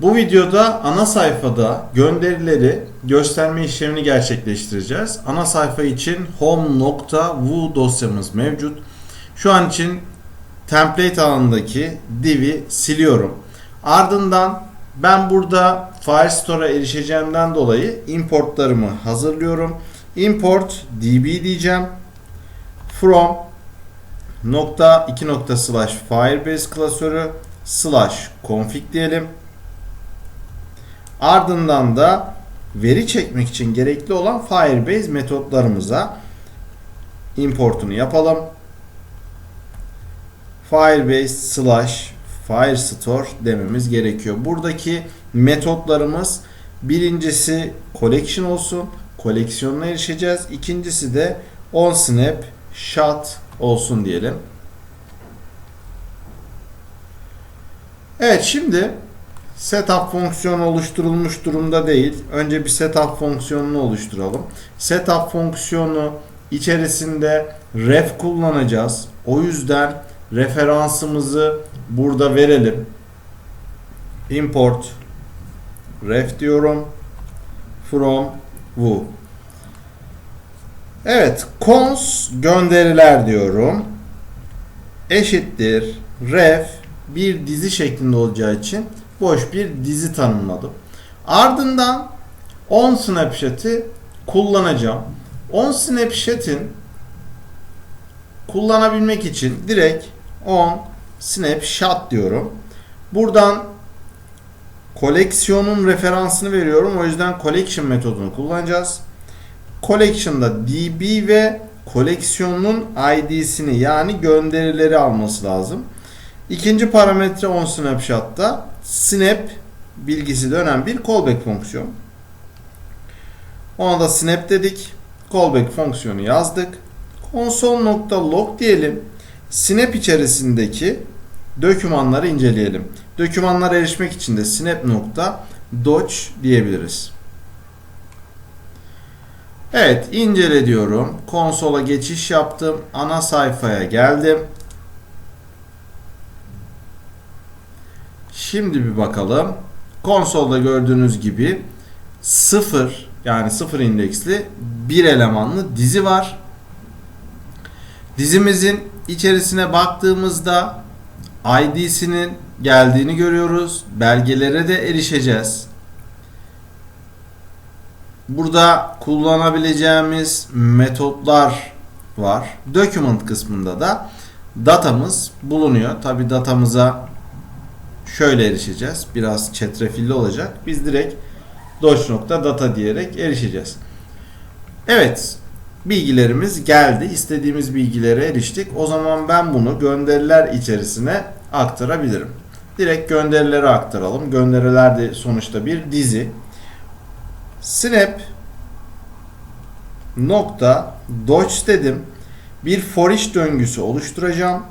Bu videoda ana sayfada gönderileri gösterme işlemini gerçekleştireceğiz. Ana sayfa için home.vu dosyamız mevcut. Şu an için template alanındaki div'i siliyorum. Ardından ben burada Firestore'a erişeceğimden dolayı importlarımı hazırlıyorum. Import db diyeceğim. From nokta 2 nokta slash firebase klasörü slash config diyelim. Ardından da veri çekmek için gerekli olan Firebase metotlarımıza importunu yapalım. Firebase slash Firestore dememiz gerekiyor. Buradaki metotlarımız birincisi collection olsun. Koleksiyonuna erişeceğiz. İkincisi de on snap shot olsun diyelim. Evet şimdi setup fonksiyonu oluşturulmuş durumda değil. Önce bir setup fonksiyonunu oluşturalım. Setup fonksiyonu içerisinde ref kullanacağız. O yüzden referansımızı burada verelim. Import ref diyorum. From Who. Evet, cons gönderiler diyorum. Eşittir ref bir dizi şeklinde olacağı için boş bir dizi tanımladım. Ardından on snapshot'i kullanacağım. On snapshot'in kullanabilmek için direkt on snapshot diyorum. Buradan koleksiyonun referansını veriyorum. O yüzden collection metodunu kullanacağız. Collection'da db ve koleksiyonun id'sini yani gönderileri alması lazım. İkinci parametre on snapshot'ta snap bilgisi dönen bir callback fonksiyon. Ona da snap dedik. Callback fonksiyonu yazdık. Console.log diyelim. Snap içerisindeki dokümanları inceleyelim. Dokümanlara erişmek için de snap.doc diyebiliriz. Evet incele diyorum. Konsola geçiş yaptım. Ana sayfaya geldim. Şimdi bir bakalım. Konsolda gördüğünüz gibi 0 yani 0 indeksli bir elemanlı dizi var. Dizimizin içerisine baktığımızda ID'sinin geldiğini görüyoruz. Belgelere de erişeceğiz. Burada kullanabileceğimiz metotlar var. Document kısmında da datamız bulunuyor. Tabi datamıza şöyle erişeceğiz. Biraz çetrefilli olacak. Biz direkt doc.data diyerek erişeceğiz. Evet. Bilgilerimiz geldi. İstediğimiz bilgilere eriştik. O zaman ben bunu gönderiler içerisine aktarabilirim. Direkt gönderilere aktaralım. Gönderiler de sonuçta bir dizi. Snap nokta doc dedim. Bir for each döngüsü oluşturacağım.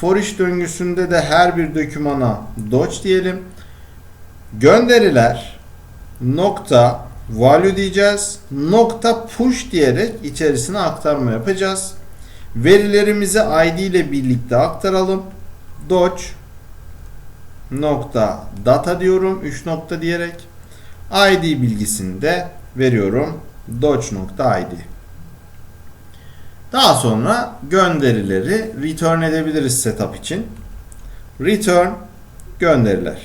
For each döngüsünde de her bir dokümana doc diyelim. Gönderiler nokta value diyeceğiz. Nokta push diyerek içerisine aktarma yapacağız. Verilerimizi ID ile birlikte aktaralım. Doc nokta data diyorum 3 nokta diyerek ID bilgisini de veriyorum doc.id daha sonra gönderileri return edebiliriz setup için. Return gönderiler.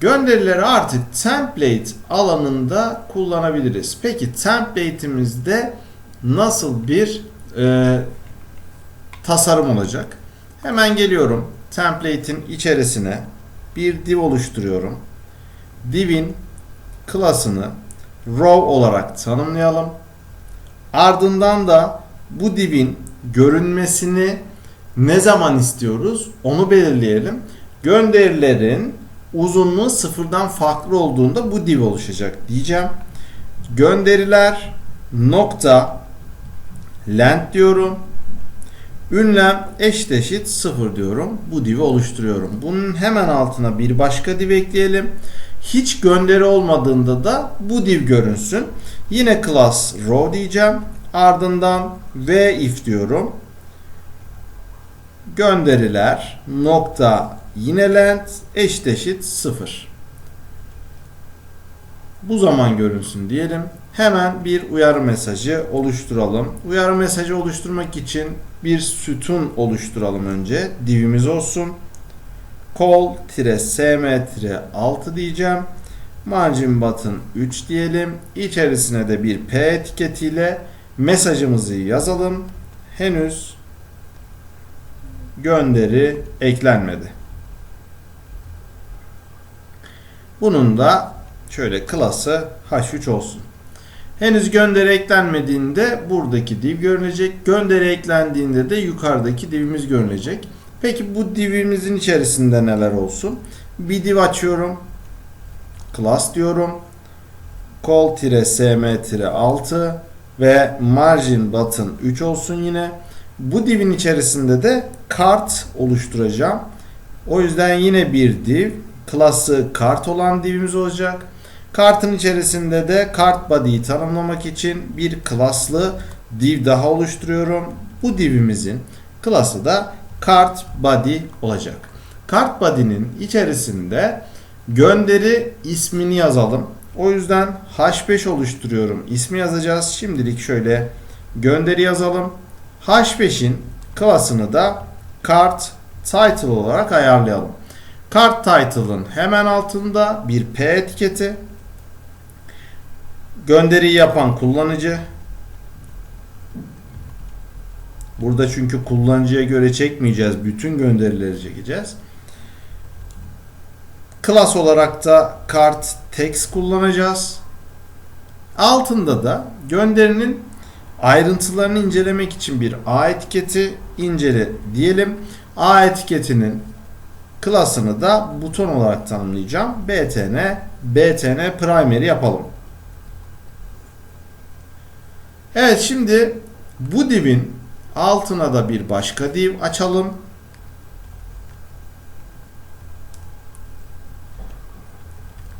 Gönderileri artık template alanında kullanabiliriz. Peki template'imizde nasıl bir e, tasarım olacak? Hemen geliyorum. Template'in içerisine bir div oluşturuyorum. Div'in klasını row olarak tanımlayalım. Ardından da bu div'in görünmesini ne zaman istiyoruz onu belirleyelim. Gönderilerin uzunluğu sıfırdan farklı olduğunda bu div oluşacak diyeceğim. Gönderiler nokta length diyorum. Ünlem eşit 0 diyorum. Bu div'i oluşturuyorum. Bunun hemen altına bir başka div ekleyelim. Hiç gönderi olmadığında da bu div görünsün. Yine class row diyeceğim. Ardından v if diyorum. Gönderiler nokta yine length eşit 0. Bu zaman görünsün diyelim. Hemen bir uyarı mesajı oluşturalım. Uyarı mesajı oluşturmak için bir sütun oluşturalım önce. Divimiz olsun. Call-sm-6 diyeceğim. Margin button 3 diyelim. İçerisine de bir p etiketiyle mesajımızı yazalım. Henüz gönderi eklenmedi. Bunun da şöyle klası h3 olsun. Henüz gönderi eklenmediğinde buradaki div görünecek. Gönderi eklendiğinde de yukarıdaki divimiz görünecek. Peki bu divimizin içerisinde neler olsun? Bir div açıyorum. Class diyorum. call-sm-6 ve margin button 3 olsun yine. Bu divin içerisinde de kart oluşturacağım. O yüzden yine bir div. Klası kart olan divimiz olacak. Kartın içerisinde de kart body'yi tanımlamak için bir klaslı div daha oluşturuyorum. Bu divimizin klası da kart body olacak. Kart body'nin içerisinde gönderi ismini yazalım. O yüzden h5 oluşturuyorum. İsmi yazacağız. Şimdilik şöyle gönderi yazalım. H5'in klasını da kart title olarak ayarlayalım. Kart title'ın hemen altında bir P etiketi. Gönderiyi yapan kullanıcı. Burada çünkü kullanıcıya göre çekmeyeceğiz. Bütün gönderileri çekeceğiz. Class olarak da kart text kullanacağız. Altında da gönderinin ayrıntılarını incelemek için bir A etiketi incele diyelim. A etiketinin klasını da buton olarak tanımlayacağım. btn btn primary yapalım. Evet şimdi bu divin altına da bir başka div açalım.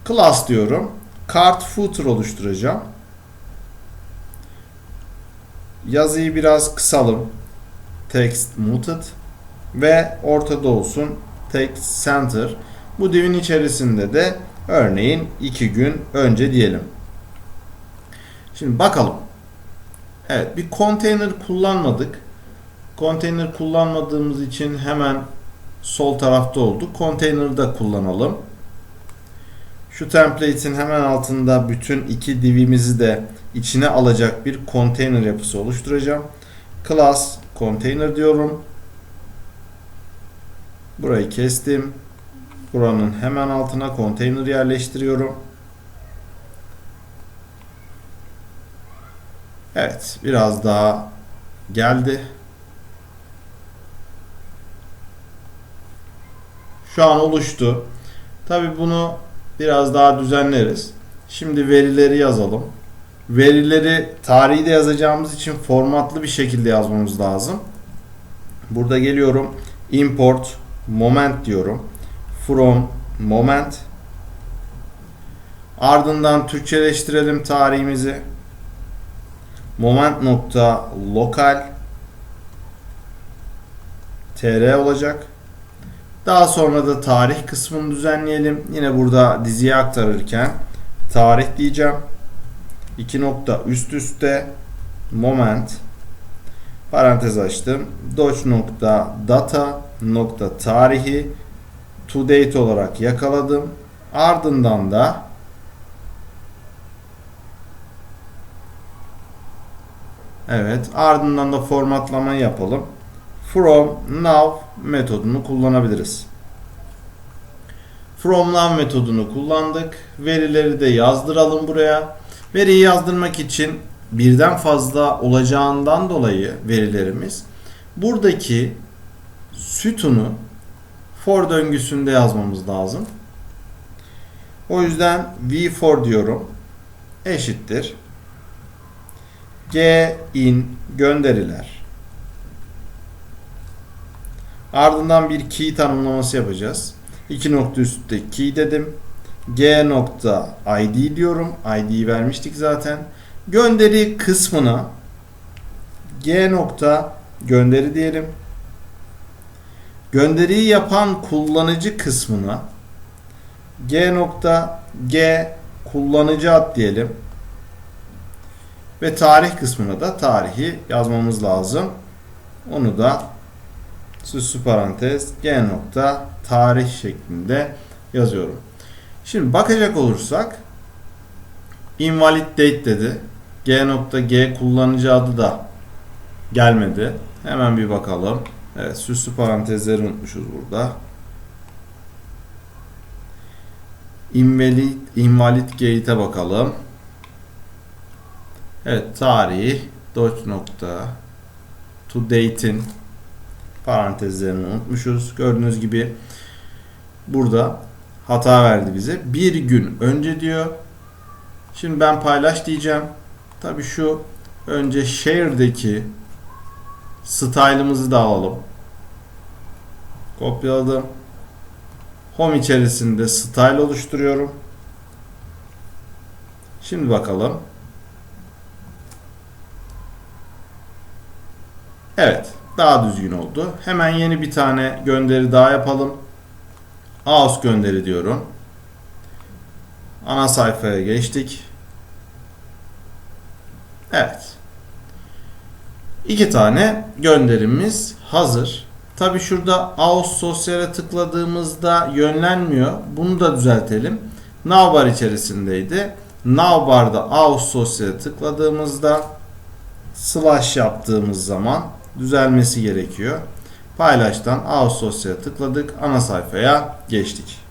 Class diyorum. Cart footer oluşturacağım. Yazıyı biraz kısalım. Text muted ve ortada olsun text center. Bu divin içerisinde de örneğin 2 gün önce diyelim. Şimdi bakalım. Evet bir container kullanmadık. Container kullanmadığımız için hemen sol tarafta oldu. Container'ı da kullanalım. Şu template'in hemen altında bütün iki divimizi de içine alacak bir container yapısı oluşturacağım. Class container diyorum. Burayı kestim. Buranın hemen altına container yerleştiriyorum. Evet, biraz daha geldi. Şu an oluştu. Tabi bunu biraz daha düzenleriz. Şimdi verileri yazalım. Verileri tarihi de yazacağımız için formatlı bir şekilde yazmamız lazım. Burada geliyorum. Import moment diyorum. From moment. Ardından Türkçeleştirelim tarihimizi. Moment nokta lokal tr olacak. Daha sonra da tarih kısmını düzenleyelim. Yine burada diziye aktarırken tarih diyeceğim. 2 nokta üst üste moment parantez açtım. Doç nokta data nokta tarihi to date olarak yakaladım. Ardından da Evet, ardından da formatlama yapalım. From now metodunu kullanabiliriz. From now metodunu kullandık. Verileri de yazdıralım buraya. Veriyi yazdırmak için birden fazla olacağından dolayı verilerimiz buradaki sütunu for döngüsünde yazmamız lazım. O yüzden v4 diyorum. Eşittir. G in gönderiler. Ardından bir key tanımlaması yapacağız. İki nokta üstte key dedim. G nokta ID diyorum. ID'yi vermiştik zaten. Gönderi kısmına G nokta gönderi diyelim. gönderiyi yapan kullanıcı kısmına g nokta g kullanıcı ad diyelim. Ve tarih kısmına da tarihi yazmamız lazım. Onu da süslü parantez g nokta tarih şeklinde yazıyorum. Şimdi bakacak olursak invalid date dedi. G nokta G kullanıcı adı da gelmedi. Hemen bir bakalım. Evet süslü parantezleri unutmuşuz burada. Invalid, invalid gate'e bakalım. Evet tarih dot nokta to date'in parantezlerini unutmuşuz. Gördüğünüz gibi burada hata verdi bize. Bir gün önce diyor. Şimdi ben paylaş diyeceğim. Tabi şu önce share'deki style'ımızı da alalım. Kopyaladım. Home içerisinde style oluşturuyorum. Şimdi bakalım. Evet. Daha düzgün oldu. Hemen yeni bir tane gönderi daha yapalım. Aus gönderi diyorum. Ana sayfaya geçtik. Evet. İki tane gönderimiz hazır. Tabi şurada Aus sosyale tıkladığımızda yönlenmiyor. Bunu da düzeltelim. Navbar içerisindeydi. Navbar'da Aus sosyale tıkladığımızda slash yaptığımız zaman düzelmesi gerekiyor. Paylaştan Aus sosyale tıkladık. Ana sayfaya geçtik.